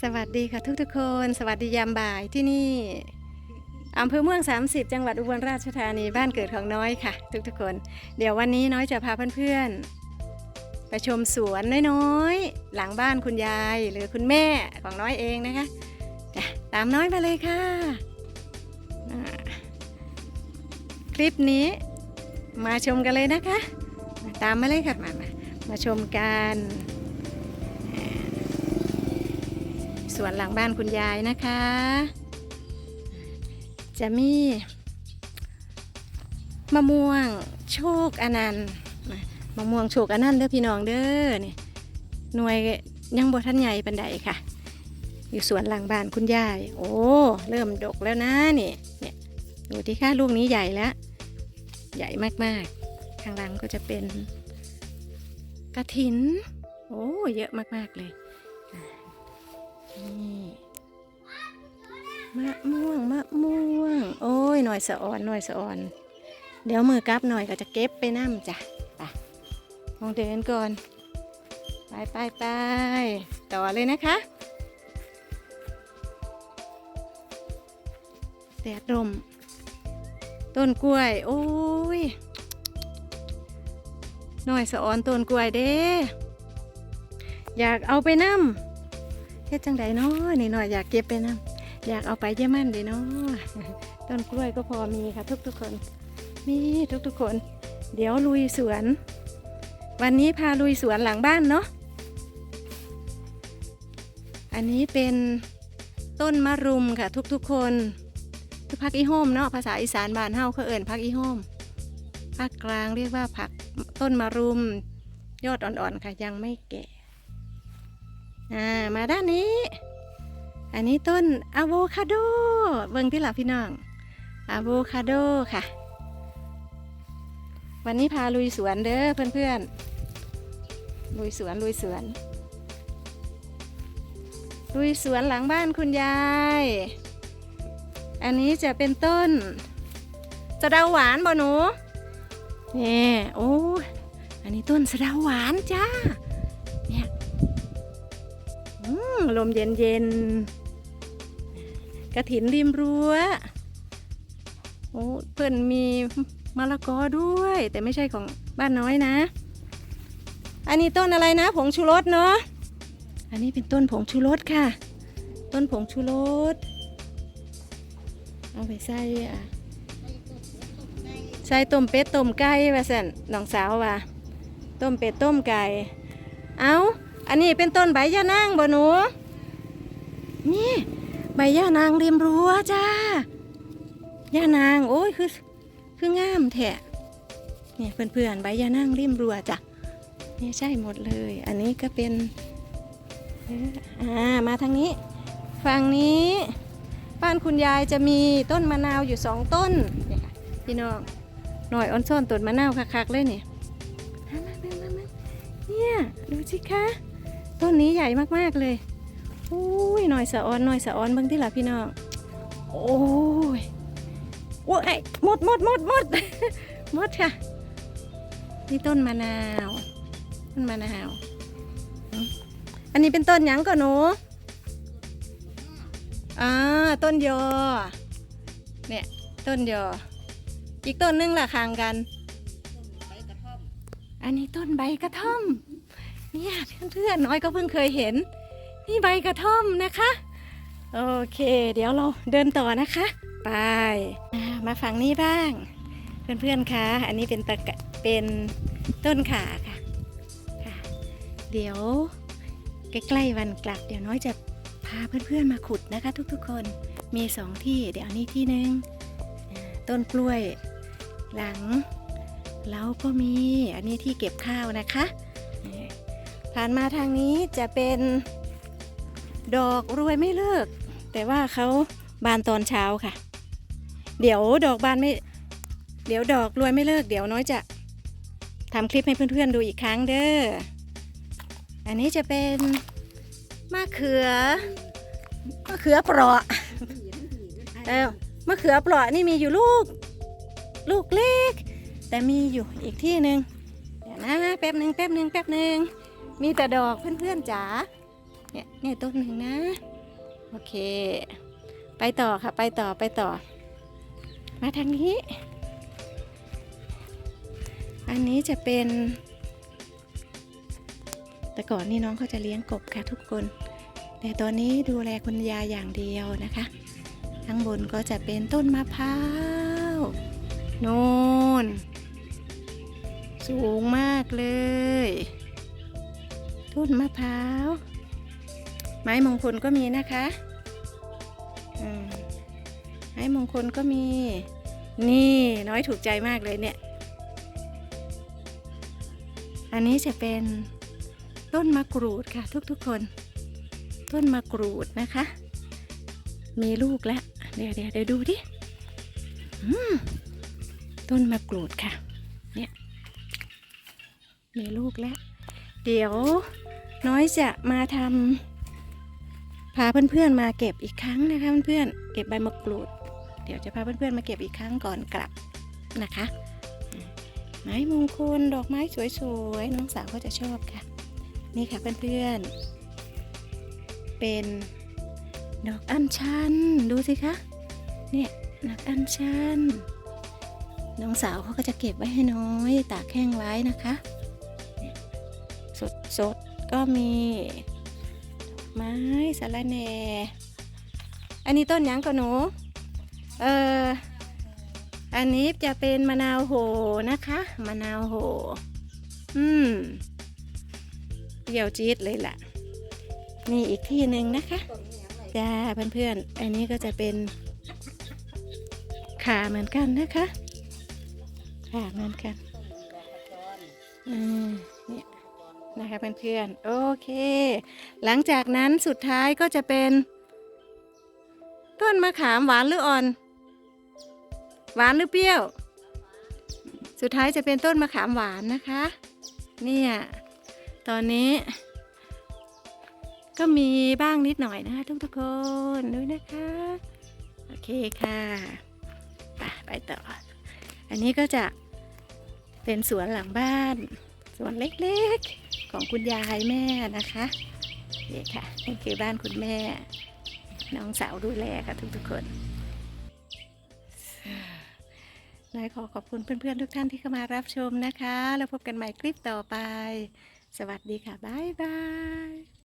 สวัสดีค่ะทุกทุกๆคน สวัสดียามบ่ายที่นี่อำเภอเมือง 30 จังหวัดอุบลราชธานีบ้านเกิดของน้อยค่ะทุกทุกๆคน เดี๋ยววันนี้น้อยจะพาเพื่อนๆไปชมสวนน้อยๆหลังบ้านคุณยายหรือคุณแม่ของน้อยเองนะคะตามน้อยมาเลยค่ะ คลิปนี้มาชมกันเลยนะคะ ตามมาเลยค่ะมามามาชมกัน สวนหลังบ้านคุณยายนะคะ จะมีมะม่วงโชคอนันต์นมะม่วงโชคอนันต์เด้อพี่น้องเด้อนี่หน่วยยังบ่ทันใหญ่ปันใดค่ะ อยู่สวนหลังบ้านคุณยาย โอ้เริ่มดกแล้วนะนี่เนี่ยดูที่ค่ะลูกนี้ใหญ่แล้ว ใหญ่มากๆ ข้างหลังก็จะเป็นกระถิน โอ้เยอะมากๆเลย นี่มะม่วงมะม่วง โอ้ยหน่อยสะอ่อนหน่อยสะอ่อน เดี๋ยวมือกลับหน่อยก็จะเก็บไปน้ำจ้ะไปมองเดินก่อน ไปไปไปต่อเลยนะคะแดดลมต้นกล้วย โอ้ยหน่อยสะอ่อนต้นกล้วยเด้ อยากเอาไปน้ำ เฮ็ดจังใดเนาะนี่หน่อยอยากเก็บไปนะอยากเอาไปเยี่ยมันเด้เนาะต้นกล้วยก็พอมีค่ะ ทุกทุกๆคน มีทุกทุกๆคน เดี๋ยวลุยสวน วันนี้พาลุยสวนหลังบ้านเนาะอันนี้เป็นต้นมะรุมค่ะทุกทุกๆคนคือผักอีโฮมเนาะภาษาอีสานบ้านเฮาเขาเอิ่นผักอีโฮมภาคกลางเรียกว่าผักต้นมะรุม ยอดอ่อนๆค่ะยังไม่แก่ อ่ามาด้านนี้ อันนี้ต้นอะโวคาโด เบิ่งที่หลับพี่น้องอะโวคาโดค่ะ วันนี้พาลุยสวนเด้อเพื่อนๆ ลุยสวนลุยสวน ลุยสวนหลังบ้านคุณยาย อันนี้จะเป็นต้นสะเดาหวานบ่หนูนี่โอ้อันนี้ต้นสะเดาหวานจ้า ลมเย็นเย็นๆกระถินริมรั้วโอ้เพื่อนมีมะละกอด้วย แต่ไม่ใช่ของบ้านน้อยนะ อันนี้ต้นอะไรนะ ผงชูรสเนาะอันนี้เป็นต้นผงชูรสค่ะ ต้นผงชูรสเอาไปใส่อะใส่ต้มเป็ดต้มไก่ว่าสันน้องสาวว่าต้มเป็ดต้มไก่เอา อันนี้เป็นต้นใบยานางบ่หนู นี่ ใบย่านางริมรั้วจ้าย่านาง โอ้ยคือคืองามแท้เนี่ยเพื่อนๆใบย่านางริมรั้วจ้ะนี่ใช่หมดเลย อันนี้ก็เป็นอ่ามาทางนี้ ฝั่งนี้ บ้านคุณยายจะมีต้นมะนาวอยู่สองต้นนี่ยค่ะพี่น้องหน่อยอ้อนซ่อนต้นมะนาวคักๆเลยเนี่ยมามามามามาเนี่ย ดูสิคะ ต้นนี้ใหญ่มากๆเลยอุ้ยหน่อยสะออนหน่อยสะออนเบิ่งที่ละพี่น้องโอ้ยโอ้ยหมดหมดหมดหมดหมดค่ะนี่ต้นมะนาวต้นมะนาว อันนี้เป็นต้นหยังก่อนหนูอ่าต้นยอ เนี่ยต้นยอ อีกต้นนึงล่ะคางกัน อันนี้ต้นใบกระท่อม เนี่ยเพื่อนๆน้อยก็เพิ่งเคยเห็น นี่ใบกระท่อมนะคะ โอเค เดี๋ยวเราเดินต่อนะคะ ไปมาฝั่งนี้บ้าง เพื่อนๆคะอันนี้เป็นตะเป็นต้นขาค่ะค่ะ เดี๋ยวใกล้ๆวันกลับ เดี๋ยวน้อยจะพาเพื่อนๆมาขุดนะคะ ทุกๆคนมีสองที่เดี๋ยวนี้ที่หนึ่งต้นกล้วยหลังแล้วก็มีอันนี้ที่เก็บข้าวนะคะ ผ่านมาทางนี้จะเป็นดอกรวยไม่เลิก แต่ว่าเขาบานตอนเช้าค่ะ เดี๋ยวดอกบานไม่ เดี๋ยวดอกรวยไม่เลิก เดี๋ยวน้อยจะทำคลิปให้เพื่อนๆดูอีกครั้งเด้อ อันนี้จะเป็นมะเขือมะเขือเปราะเออมะเขือเปราะนี่มีอยู่ลูก ลูกเล็ก แต่มีอยู่อีกที่หนึ่งเดี๋ยวนะแป๊บหนึ่งแป๊บหนึ่งแป๊บหนึ่ง มีแต่ดอกเพื่อนๆจ๋าเนี่ยเนี่ยต้นหนึ่งนะ โอเค ไปต่อค่ะไปต่อไปต่อ มาทางนี้ อันนี้จะเป็น แต่ก่อนนี่น้องเขาจะเลี้ยงกบค่ะทุกคน แต่ตอนนี้ดูแลคุณยายอย่างเดียวนะคะข้างบนก็จะเป็นต้นมะพร้าวโน่นสูงมากเลย ต้นมะพร้าว ไม้มงคลก็มีนะคะไม้มงคลก็มี นี่น้อยถูกใจมากเลยเนี่ย อันนี้จะเป็นต้นมะกรูดค่ะ ทุกๆคน ต้นมะกรูดนะคะ มีลูกแล้ว เดี๋ยวเดี๋ยวเดี๋ยวดูดิอืมต้นมะกรูดค่ะ เนี่ย มีลูกแล้ว เดี๋ยว น้อยจะมาทำพาเพื่อนๆมาเก็บอีกครั้งนะคะเพื่อนๆเก็บใบมะกรูด เดี๋ยวจะพาเพื่อนๆมาเก็บอีกครั้งก่อนกลับนะคะ ไม้มงคลดอกไม้สวยๆน้องสาวก็จะชอบค่ะ นี่ค่ะเพื่อนๆเป็นดอกอัญชันดูสิคะเนี่ยดอกอัญชันน้องสาวเขาก็จะเก็บไว้ให้น้อยตากแห้งไว้นะคะ สดสด ก็มีไม้สะระแหน่อันนี้ต้นหยังก็หนู เอออันนี้จะเป็นมะนาวโหนะคะ มะนาวโห อืมเปรี้ยวจี๊ดเลยล่ะ นี่อีกที่หนึ่งนะคะ จ้าเพื่อนๆ อันนี้ก็จะเป็น ขาเหมือนกันนะคะ ขาเหมือนกัน อืม นะคะเพื่อนๆโอเค หลังจากนั้นสุดท้ายก็จะเป็น ต้นมะขามหวานหรืออ่อน หวานหรือเปรี้ยว สุดท้ายจะเป็นต้นมะขามหวานนะคะ เนี่ยตอนนี้ ก็มีบ้างนิดหน่อยนะคะทุกๆคนด้วยนะคะ โอเคค่ะไปไปต่อ อันนี้ก็จะเป็นสวนหลังบ้าน สวนเล็กๆ ของคุณยายแม่นะคะนี่ค่ะนี่คือบ้านคุณแม่ น้องสาวดูแลค่ะทุกๆคนนายขอขอบคุณเพื่อนๆทุกท่านที่เข้ามารับชมนะคะ แล้วพบกันใหม่คลิปต่อไป สวัสดีค่ะ บ๊ายบาย